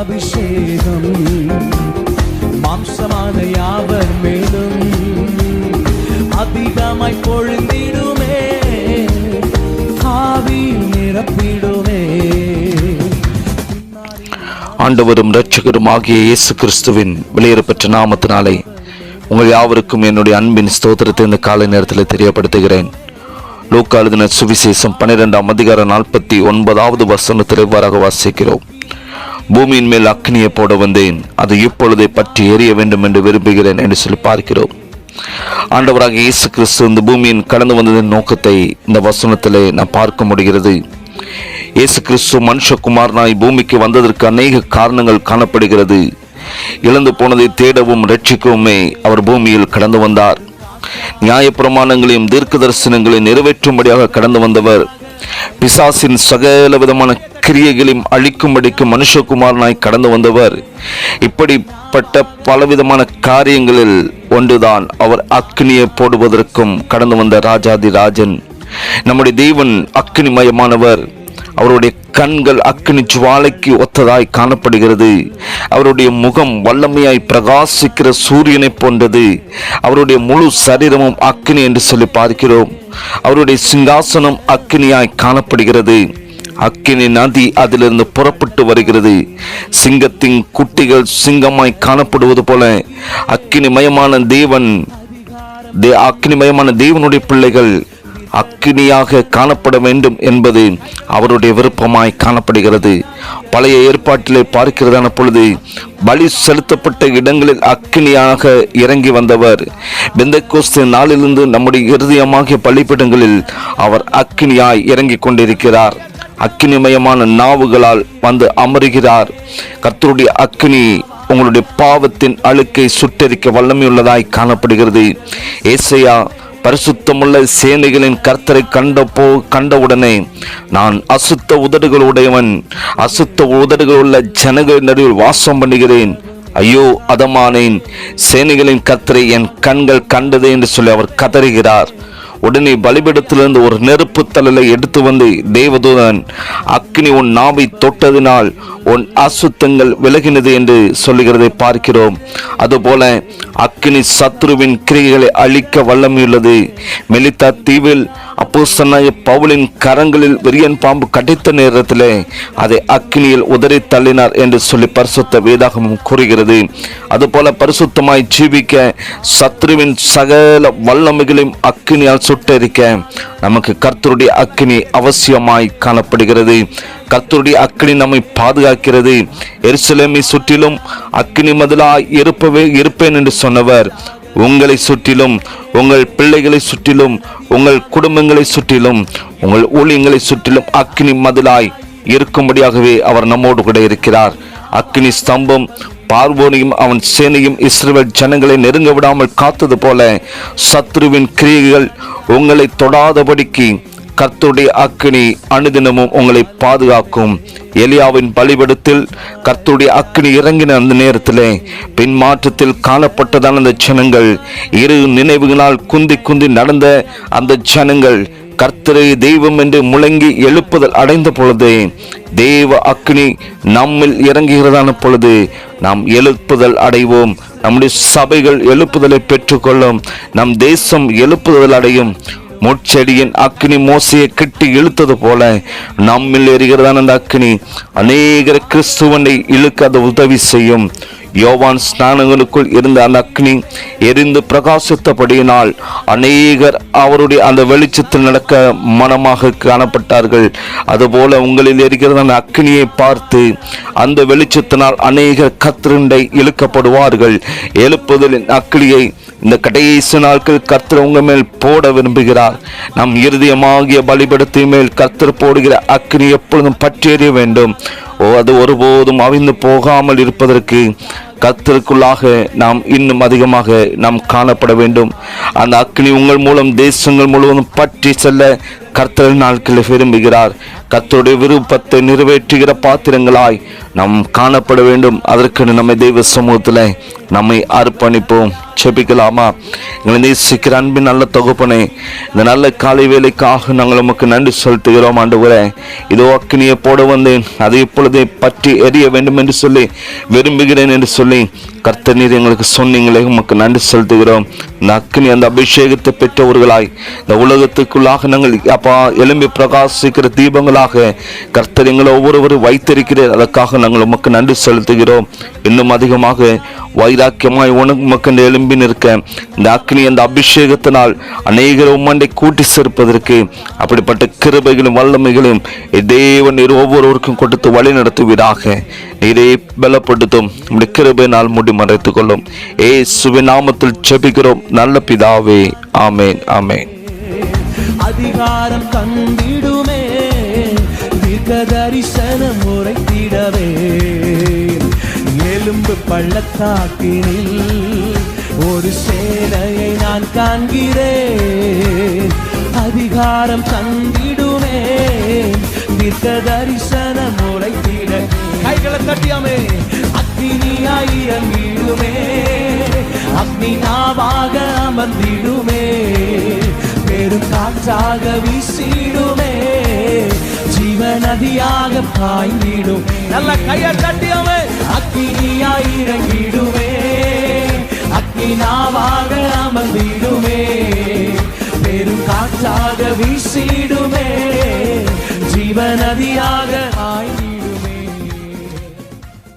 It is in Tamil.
அபிஷேகம். மாம்சமான யாவர் மேலும் அதிகமாய் பொழுந்திடுமே. ஆவியில் நிரப்பிடுமே. ஆண்டவரும் இரட்சகருமாகிய இயேசு கிறிஸ்துவின் வெளியேறப்பெற்ற நாமத்தினாலே உங்கள் யாவருக்கும் என்னுடைய அன்பின் ஸ்தோத்திரத்தை இந்த காலை நேரத்தில் தெரியப்படுத்துகிறேன். லூக்கா எழுதின சுவிசேஷம் பன்னிரெண்டாம் அதிகார நாற்பத்தி ஒன்பதாவது வசனத்தில் இவ்வாறாக வாசிக்கிறோம். பூமியின் மேல் அக்னியை போட வந்தேன். அது இப்பொழுதே பற்றி எரிய வேண்டும் என்று விரும்புகிறேன் என்று சொல்லி பார்க்கிறோம். ஆண்டவராக இயேசு கிறிஸ்து இந்த பூமியின் கடந்து வந்ததின் நோக்கத்தை இந்த வசனத்திலே நான் பார்க்க முடிகிறது. இயேசு கிறிஸ்து மனுஷகுமாரனாய் பூமிக்கு வந்ததற்கு அநேக காரணங்கள் காணப்படுகிறது. இழந்து போனதை தேடவும் ரட்சிக்கவுமே அவர் பூமியில் கடந்து வந்தார். நியாயப்பிரமாணங்களையும் தீர்க்க தரிசனங்களையும் நிறைவேற்றும்படியாக கடந்து வந்தவர். பிசாசின் சகல விதமான கிரியைகளையும் அழிக்கும்படிக்கு மனுஷகுமாரனாய் கடந்து வந்தவர். இப்படிப்பட்ட பலவிதமான காரியங்களில் ஒன்றுதான் அவர் அக்னியை போடுவதற்கும் கடந்து வந்த ராஜாதி ராஜன் நம்முடைய தெய்வன் அக்னிமயமானவர் அவருடைய கண்கள் அக்னி ஜுவாலைக்கு ஒத்ததாய் காணப்படுகிறது. அவருடைய முகம் வல்லமையாய் பிரகாசிக்கிற சூரியனைப் போன்றது. அவருடைய முழு சரீரமும் அக்னி என்று சொல்லி பார்க்கிறோம். அவருடைய சிங்காசனம் அக்னியாய் காணப்படுகிறது. அக்கினி நதி அதிலிருந்து புறப்பட்டு வருகிறது. சிங்கத்தின் குட்டிகள் சிங்கமாய் காணப்படுவது போல அக்கினிமயமான தேவன் தே அக்னிமயமான தேவனுடைய பிள்ளைகள் அக்கினியாக காணப்பட வேண்டும் என்பது அவருடைய விருப்பமாய் காணப்படுகிறது. பழைய ஏற்பாட்டிலே பார்க்கிறதான பொழுது பலி செலுத்தப்பட்ட இடங்களில் அக்கினியாக இறங்கி வந்தவர். பெந்தகோஸ்து நாளிலிருந்து நம்முடைய இருதயமாகிய பள்ளிப்பிடங்களில் அவர் அக்கினியாய் இறங்கி கொண்டிருக்கிறார். அக்கினிமயமான நாவுகளால் வந்து அமருகிறார். கர்த்தருடைய அக்கினி உங்களுடைய பாவத்தின் அழுக்கை சுட்டெரிக்க வல்லமையுள்ளதாய் காணப்படுகிறது. ஏசையா பரிசுத்தமுள்ள சேனைகளின் கர்த்தரை கண்ட போ கண்டவுடனே நான் அசுத்த உதடுகளுடையவன் அசுத்த உதடுகளுள்ள ஜனங்களின் நடுவில் வாசம் பண்ணுகிறேன். ஐயோ அதமானேன் சேனைகளின் கர்த்தரை என் கண்கள் கண்டதே என்று சொல்லி அவர் கதறுகிறார். உடனே பலிபிடத்திலிருந்து ஒரு நெருப்பு தழலை எடுத்து வந்து தேவதூதன் அக்னி உன் நாவை தொட்டதினால் உன் அசுத்தங்கள் விலகினது என்று சொல்லுகிறதை பார்க்கிறோம். அதுபோல அக்னி சத்ருவின் கிரியைகளை அழிக்க வல்லமையுள்ளது. மெலித்தா தீவில் அப்போஸ்தலனாகிய பவுலின் கரங்களில் விரியன் பாம்பு கடித்த நேரத்திலே அதை அக்னியில் உதறி தள்ளினார் என்று சொல்லி பரிசுத்த வேதாகமும் கூறுகிறது. அதுபோல பரிசுத்தமாய் ஜீவிக்க சத்ருவின் சகல வல்லமைகளையும் அக்னியால் சுட்டரிக்க நமக்கு கர்த்தருடைய அக்னி அவசியமாய் காணப்படுகிறது. கர்த்தருடைய அக்னி நம்மை பாதுகாக்கிறது. எருசலேமை சுற்றிலும் அக்னி மதிலாய் இருப்பவே இருப்பேன் என்று சொன்னவர். உங்களை சுற்றிலும் உங்கள் பிள்ளைகளை சுற்றிலும் உங்கள் குடும்பங்களை சுற்றிலும் உங்கள் ஊழியங்களை சுற்றிலும் அக்னி மதிலாய் இருக்கும்படியாகவே அவர் நம்மோடு கூட இருக்கிறார். அக்னி ஸ்தம்பம் பார்வோனையும் அவன் சேனையும் இஸ்ரேல் ஜனங்களை நெருங்க விடாமல் காத்தது போல சத்ருவின் கிரியைகள் உங்களை தொடாதபடிக்கு கர்த்துடைய அக்கினி அனுதினமும் உங்களை பாதுகாக்கும். எலியாவின் பலிபடத்தில் கர்த்துடைய அக்கினி இறங்கின அந்த நேரத்திலே பின் மாற்றத்தில் காணப்பட்டதான அந்த ஜனங்கள் இரு நினைவுகளால் குந்தி குந்தி நடந்த அந்த ஜனங்கள் கர்த்தரை தெய்வம் என்று முழங்கி எழுப்புதல் அடைந்த பொழுது தெய்வ அக்னி நம்மில் இறங்குகிறதான பொழுது நாம் எழுப்புதல் அடைவோம். நம்முடைய சபைகள் எழுப்புதலை பெற்றுக்கொள்ளும். நம் தேசம் எழுப்புதல் அடையும். முட்செடியின் அக்னி மோசையை கட்டி இழுத்தது போல நம்மில் எரிகிறதான அந்த அக்னி அநேகர் கிறிஸ்துவனை இழுக்க அது உதவி செய்யும். யோவான் ஸ்நானங்களுக்குள் இருந்த அந்த அக்னி எரிந்து பிரகாசித்தபடியினால் அநேகர் அவருடைய அந்த வெளிச்சத்தில் நடக்க மனமாக காணப்பட்டார்கள். அதுபோல உங்களில் இருக்கிற அந்த அக்னியை பார்த்து அந்த வெளிச்சத்தினால் அநேகர் கத்திரண்டை இழுக்கப்படுவார்கள். எழுப்புதலின் அக்னியை இந்த கடைசி நாட்கள் கர்த்தர் உங்க மேல் போட விரும்புகிறார். நம் இருதயமாகிய பலிபடத்தின் மேல் கர்த்தர் போடுகிற அக்னி எப்பொழுதும் பற்றி எறிய வேண்டும். ஓ அது ஒருபோதும் அவிந்து போகாமல் இருப்பதற்கு கர்த்தருக்குள்ளாக நாம் இன்னும் அதிகமாக நாம் காணப்பட வேண்டும். அந்த அக்னி உங்கள் மூலம் தேசங்கள் முழுவதும் பற்றி செல்ல கர்த்தர் நாட்களில் விரும்புகிறார். கர்த்தருடைய விருப்பத்தை நிறைவேற்றுகிற பாத்திரங்களாய் நாம் காணப்பட வேண்டும். அதற்கு நம்ம தெய்வ சமூகத்தில் நம்மை அர்ப்பணிப்போம். செபிக்கலாமா எங்களை நேசிக்கிற அன்பின் நல்ல தொகுப்பனே இந்த நல்ல காலை வேலைக்காக நாங்கள் உமக்கு நன்றி செலுத்துகிறோம் ஆண்டவரே. இதோ அக்னியை போட வந்தேன். அதை இப்பொழுதே பற்றி எரிய வேண்டும் என்று சொல்லி விரும்புகிறேன் என்று சொல்லி கர்த்தர் நீர் எங்களுக்கு சொன்னீங்களே உமக்கு நன்றி செலுத்துகிறோம். இந்த அக்னி அந்த அபிஷேகத்தை பெற்றவர்களாய் இந்த உலகத்துக்குள்ளாக நாங்கள் அப்பா எலும்பி பிரகாசிக்கிற தீபங்களாக கர்த்தர் எங்களை ஒவ்வொருவரும் வைத்திருக்கிறேன் அதற்காக நாங்கள் உமக்கு நன்றி செலுத்துகிறோம். இன்னும் அதிகமாக வைராக்கியமாய் உனக்கு எழும்பி நிற்க. இந்த அக்னி அந்த அபிஷேகத்தினால் அநேகர் உம்மண்டை கூட்டி சேர்ப்பதற்கு அப்படிப்பட்ட கிருபைகளும் வல்லமைகளும் தேவன் நீர் ஒவ்வொருவருக்கும் கொடுத்து வழி நடத்துவீராக. நீரே பலப்படுத்தும். நம்முடைய கிருபையினால் முடி கொள்ளும். ஏ சுப நாமத்தில் செபிக்கிறோம் நல்ல பிதாவே. ஆமேன். ஆமேன். அதிகாரம் தந்திடுமே. தரிசனம் உரைத்திடவே. எலும்பு பள்ளத்தாக்கினில் ஒரு சேனையை நான் காண்கிறேன். அதிகாரம் தந்திடுமே தீர்க்க தரிசன உரைத்திட கைகளை தட்டியாமே அக்னியாயிரம் வீடுமே அக்னி நாவாக அமர்ந்திடுமே பெரும் காற்றாக வீசிடுமே ஜீவநதியாக பாய்ந்திடும். நல்ல கையை தட்டியாமே. அக்னியாய் இறங்கிடுமே அக்னி நாவாக அமர்ந்திடுமே. பெரும் காற்றாக வீசிடுமே. ஜீவநதியாக ஆய்